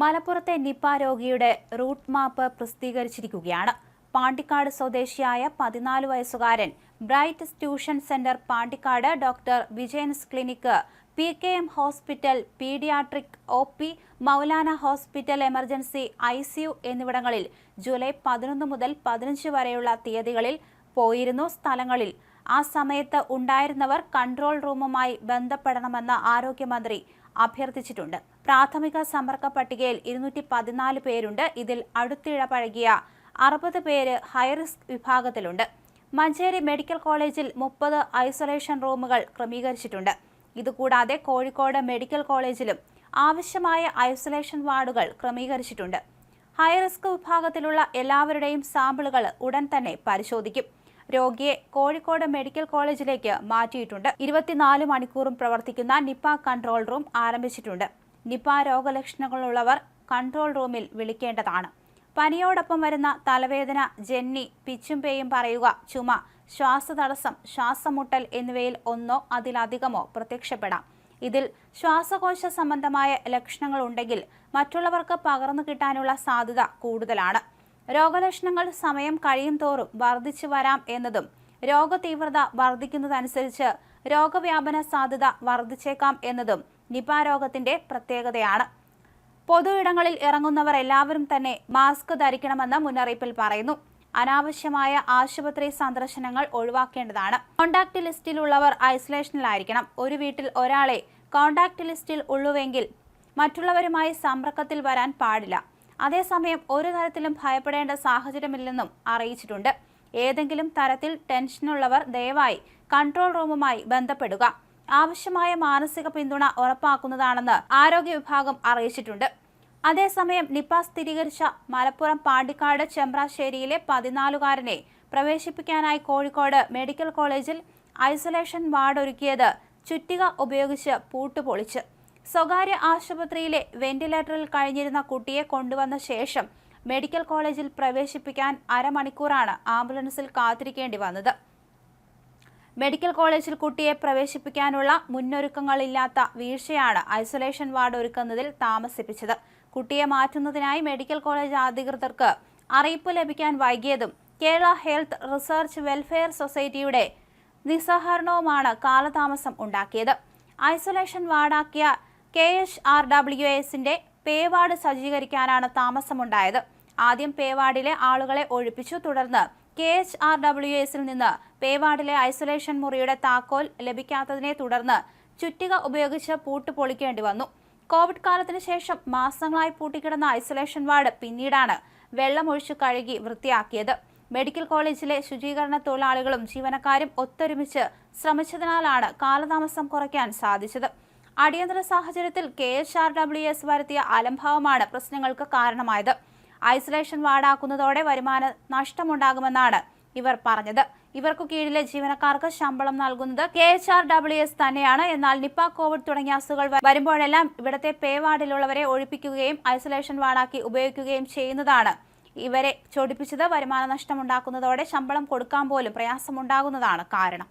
മലപ്പുറത്തെ നിപ്പ രോഗിയുടെ route map പ്രസിദ്ധീകരിച്ചിരിക്കുകയാണ്. Pandikkad സ്വദേശിയായ പതിനാല് വയസ്സുകാരൻ bright tuition centre Pandikkad doctor Vijayan's clinic P K M hospital paediatric O P Maulana hospital emergency I C U എന്നിവിടങ്ങളിൽ July പതിനൊന്ന് മുതൽ പതിനഞ്ച് വരെയുള്ള തീയതികളിൽ പോയിരുന്നു സ്ഥലങ്ങളിൽ. ആ സമയത്ത് ഉണ്ടായിരുന്നവർ കൺട്രോൾ റൂമുമായി ബന്ധപ്പെടണമെന്ന് ആരോഗ്യമന്ത്രി അഭ്യർത്ഥിച്ചിട്ടുണ്ട്. പ്രാഥമിക സമ്പർക്ക പട്ടികയിൽ ഇരുന്നൂറ്റി പതിനാല് പേരുണ്ട്. ഇതിൽ അടുത്തിടപഴകിയ അറുപത് പേര് ഹൈറിസ്ക് വിഭാഗത്തിലുണ്ട്. മഞ്ചേരി മെഡിക്കൽ കോളേജിൽ മുപ്പത് ഐസൊലേഷൻ റൂമുകൾ ക്രമീകരിച്ചിട്ടുണ്ട്. ഇതുകൂടാതെ കോഴിക്കോട് മെഡിക്കൽ കോളേജിലും ആവശ്യമായ ഐസൊലേഷൻ വാർഡുകൾ ക്രമീകരിച്ചിട്ടുണ്ട്. ഹൈറിസ്ക് വിഭാഗത്തിലുള്ള എല്ലാവരുടെയും സാമ്പിളുകൾ ഉടൻ തന്നെ പരിശോധിക്കും. രോഗിയെ കോഴിക്കോട് മെഡിക്കൽ കോളേജിലേക്ക് മാറ്റിയിട്ടുണ്ട്. ഇരുപത്തിനാല് മണിക്കൂറും പ്രവർത്തിക്കുന്ന നിപ്പ കൺട്രോൾ റൂം ആരംഭിച്ചിട്ടുണ്ട്. നിപ്പ രോഗലക്ഷണങ്ങളുള്ളവർ കൺട്രോൾ റൂമിൽ വിളിക്കേണ്ടതാണ്. പനിയോടൊപ്പം വരുന്ന തലവേദന ജന്നി പിച്ചും പേയും പറയുക ചുമ ശ്വാസതടസ്സം ശ്വാസമുട്ടൽ എന്നിവയിൽ ഒന്നോ അതിലധികമോ പ്രത്യക്ഷപ്പെടാം. ഇതിൽ ശ്വാസകോശ സംബന്ധമായ ലക്ഷണങ്ങൾ ഉണ്ടെങ്കിൽ മറ്റുള്ളവർക്ക് പകർന്നു കിട്ടാനുള്ള സാധ്യത കൂടുതലാണ്. രോഗലക്ഷണങ്ങൾ സമയം കഴിയും തോറും വർദ്ധിച്ചു വരാം എന്നതും രോഗതീവ്രത വർദ്ധിക്കുന്നതനുസരിച്ച് രോഗവ്യാപന സാധ്യത വർദ്ധിച്ചേക്കാം എന്നതും നിപ രോഗത്തിന്റെ പ്രത്യേകതയാണ്. പൊതു ഇടങ്ങളിൽ ഇറങ്ങുന്നവർ എല്ലാവരും തന്നെ മാസ്ക് ധരിക്കണമെന്ന് മുന്നറിയിപ്പിൽ പറയുന്നു. അനാവശ്യമായ ആശുപത്രി സന്ദർശനങ്ങൾ ഒഴിവാക്കേണ്ടതാണ്. കോണ്ടാക്ട് ലിസ്റ്റിലുള്ളവർ ഐസൊലേഷനിലായിരിക്കണം. ഒരു വീട്ടിൽ ഒരാളെ കോണ്ടാക്ട് ലിസ്റ്റിൽ ഉള്ളുവെങ്കിൽ മറ്റുള്ളവരുമായി സമ്പർക്കത്തിൽ വരാൻ പാടില്ല. അതേസമയം ഒരു തരത്തിലും ഭയപ്പെടേണ്ട സാഹചര്യമില്ലെന്നും അറിയിച്ചിട്ടുണ്ട്. ഏതെങ്കിലും തരത്തിൽ ടെൻഷനുള്ളവർ ദയവായി കൺട്രോൾ റൂമുമായി ബന്ധപ്പെടുക. ആവശ്യമായ മാനസിക പിന്തുണ ഉറപ്പാക്കുന്നതാണെന്ന് ആരോഗ്യ വിഭാഗം അറിയിച്ചിട്ടുണ്ട്. അതേസമയം നിപ സ്ഥിരീകരിച്ച മലപ്പുറം പാണ്ടിക്കാട് ചെമ്പ്രാശ്ശേരിയിലെ പതിനാലുകാരനെ പ്രവേശിപ്പിക്കാനായി കോഴിക്കോട് മെഡിക്കൽ കോളേജിൽ ഐസൊലേഷൻ വാർഡ് ഒരുക്കിയത് ചുറ്റിക ഉപയോഗിച്ച് പൂട്ടുപൊളിച്ച്. സ്വകാര്യ ആശുപത്രിയിലെ വെന്റിലേറ്ററിൽ കഴിഞ്ഞിരുന്ന കുട്ടിയെ കൊണ്ടുവന്ന ശേഷം മെഡിക്കൽ കോളേജിൽ പ്രവേശിപ്പിക്കാൻ അരമണിക്കൂറാണ് ആംബുലൻസിൽ കാത്തിരിക്കേണ്ടി വന്നത്. മെഡിക്കൽ കോളേജിൽ കുട്ടിയെ പ്രവേശിപ്പിക്കാനുള്ള മുന്നൊരുക്കങ്ങളില്ലാത്ത വീഴ്ചയാണ് ഐസൊലേഷൻ വാർഡ് ഒരുക്കുന്നതിൽ താമസിപ്പിച്ചത്. കുട്ടിയെ മാറ്റുന്നതിനായി മെഡിക്കൽ കോളേജ് അധികൃതർക്ക് അറിയിപ്പ് ലഭിക്കാൻ വൈകിയതും കേരള ഹെൽത്ത് റിസർച്ച് വെൽഫെയർ സൊസൈറ്റിയുടെ നിസ്സഹരണവുമാണ് കാലതാമസം ഉണ്ടാക്കിയത്. ഐസൊലേഷൻ വാർഡാക്കിയ കെ എച്ച് ആർ ഡബ്ല്യു എസിന്റെ പേവാട് സജ്ജീകരിക്കാനാണ് താമസമുണ്ടായത്. ആദ്യം പേവാടിലെ ആളുകളെ ഒഴിപ്പിച്ചു. തുടർന്ന് കെ എച്ച് ആർ ഡബ്ല്യു എസിൽ നിന്ന് പേവാടിലെ ഐസൊലേഷൻ മുറിയുടെ താക്കോൽ ലഭിക്കാത്തതിനെ തുടർന്ന് ചുറ്റിക ഉപയോഗിച്ച് പൂട്ട് പൊളിക്കേണ്ടി വന്നു. കോവിഡ് കാലത്തിന് ശേഷം മാസങ്ങളായി പൂട്ടിക്കിടന്ന ഐസൊലേഷൻ വാർഡ് പിന്നീടാണ് വെള്ളമൊഴിച്ചു കഴുകി വൃത്തിയാക്കിയത്. മെഡിക്കൽ കോളേജിലെ ശുചീകരണ തൊഴിലാളികളും ജീവനക്കാരും ഒത്തൊരുമിച്ച് ശ്രമിച്ചതിനാലാണ് കാലതാമസം കുറയ്ക്കാൻ സാധിച്ചത്. അടിയന്തര സാഹചര്യത്തിൽ K S R W S വരുത്തിയ അലംഭാവമാണ് പ്രശ്നങ്ങൾക്ക് കാരണമായത്. ഐസൊലേഷൻ വാർഡാക്കുന്നതോടെ വരുമാന നഷ്ടമുണ്ടാകുമെന്നാണ് ഇവർ പറഞ്ഞത്. ഇവർക്കു കീഴിലെ ജീവനക്കാർക്ക് ശമ്പളം നൽകുന്നത് K H R W S തന്നെയാണ്. എന്നാൽ നിപ്പ കോവിഡ് തുടങ്ങിയ അസുഖങ്ങൾ വരുമ്പോഴെല്ലാം ഇവിടത്തെ പേ വാർഡിലുള്ളവരെ ഒഴിപ്പിക്കുകയും ഐസൊലേഷൻ വാർഡാക്കി ഉപയോഗിക്കുകയും ചെയ്യുന്നതാണ് ഇവരെ ചൊടിപ്പിച്ചത് വരുമാന നഷ്ടമുണ്ടാക്കുന്നതോടെ ശമ്പളം കൊടുക്കാൻ പോലും പ്രയാസമുണ്ടാകുന്നതാണ് കാരണം.